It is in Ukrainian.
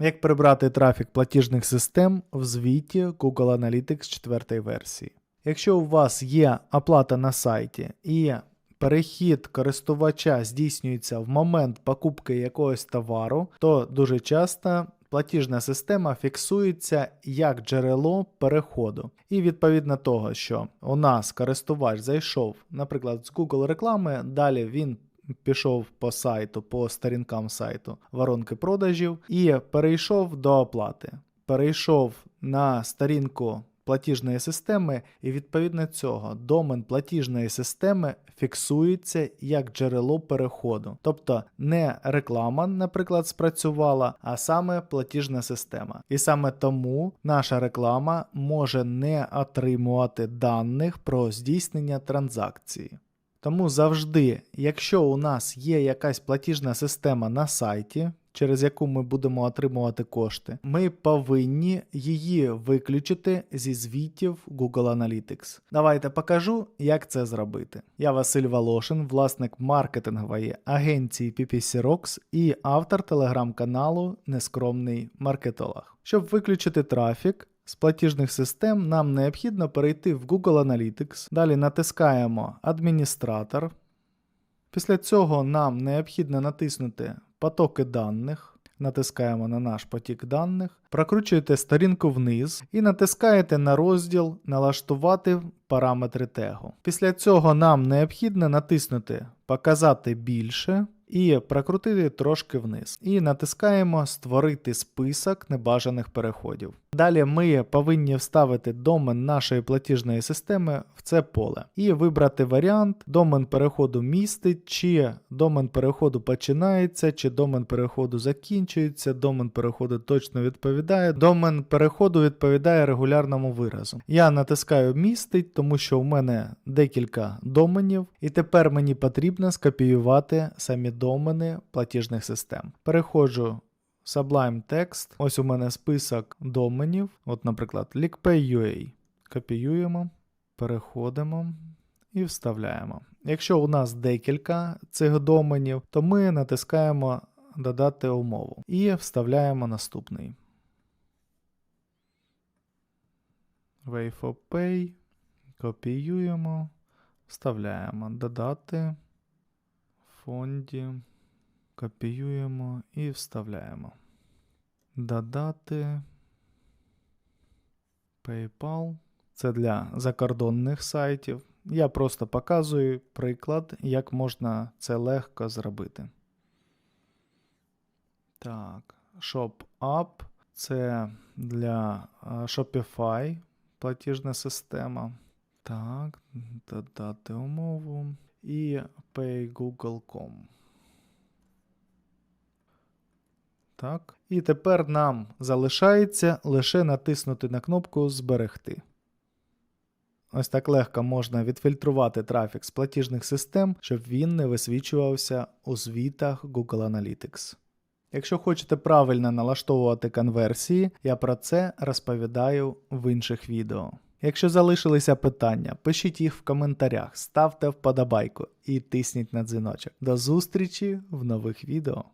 Як прибрати трафік платіжних систем в звіті Google Analytics 4 версії. Якщо у вас є оплата на сайті і перехід користувача здійснюється в момент покупки якогось товару, то дуже часто платіжна система фіксується як джерело переходу. І відповідно того, що у нас користувач зайшов, наприклад, з Google реклами, далі він пішов по сайту, по сторінкам сайту воронки продажів і перейшов до оплати. Перейшов на сторінку платіжної системи, і відповідно цього домен платіжної системи фіксується як джерело переходу. Тобто не реклама, наприклад, спрацювала, а саме платіжна система. І саме тому наша реклама може не отримувати даних про здійснення транзакції. Тому завжди, якщо у нас є якась платіжна система на сайті, через яку ми будемо отримувати кошти, ми повинні її виключити зі звітів Google Analytics. Давайте покажу, як це зробити. Я Василь Волошин, власник маркетингової агенції PPC Rocks і автор телеграм-каналу Нескромний маркетолог. Щоб виключити трафік, з платіжних систем нам необхідно перейти в Google Analytics. Далі натискаємо Адміністратор. Після цього нам необхідно натиснути Потоки даних. Натискаємо на наш потік даних, прокручуєте сторінку вниз і натискаєте на розділ Налаштувати параметри тегу. Після цього нам необхідно натиснути Показати більше і прокрутити трошки вниз. І натискаємо Створити список небажаних переходів. Далі ми повинні вставити домен нашої платіжної системи в це поле і вибрати варіант, домен переходу містить, чи домен переходу починається, чи домен переходу закінчується, домен переходу точно відповідає, домен переходу відповідає регулярному виразу. Я натискаю містить, тому що у мене декілька доменів, і тепер мені потрібно скопіювати самі домени платіжних систем. Переходжу Sublime Text. Ось у мене список доменів. От, наприклад, LickPay.ua. Копіюємо, переходимо і вставляємо. Якщо у нас декілька цих доменів, то ми натискаємо Додати умову і вставляємо наступний. Way4Pay. Копіюємо, вставляємо Додати. Фонді. Копіюємо і вставляємо. Додати PayPal. Це для закордонних сайтів. Я просто показую приклад, як можна це легко зробити. Так, Shop App це для Shopify платіжна система. Так, додати умову. І paygoogle.com. Так. І тепер нам залишається лише натиснути на кнопку Зберегти. Ось так легко можна відфільтрувати трафік з платіжних систем, щоб він не висвічувався у звітах Google Analytics. Якщо хочете правильно налаштовувати конверсії, я про це розповідаю в інших відео. Якщо залишилися питання, пишіть їх в коментарях, ставте вподобайку і тисніть на дзвіночок. До зустрічі в нових відео.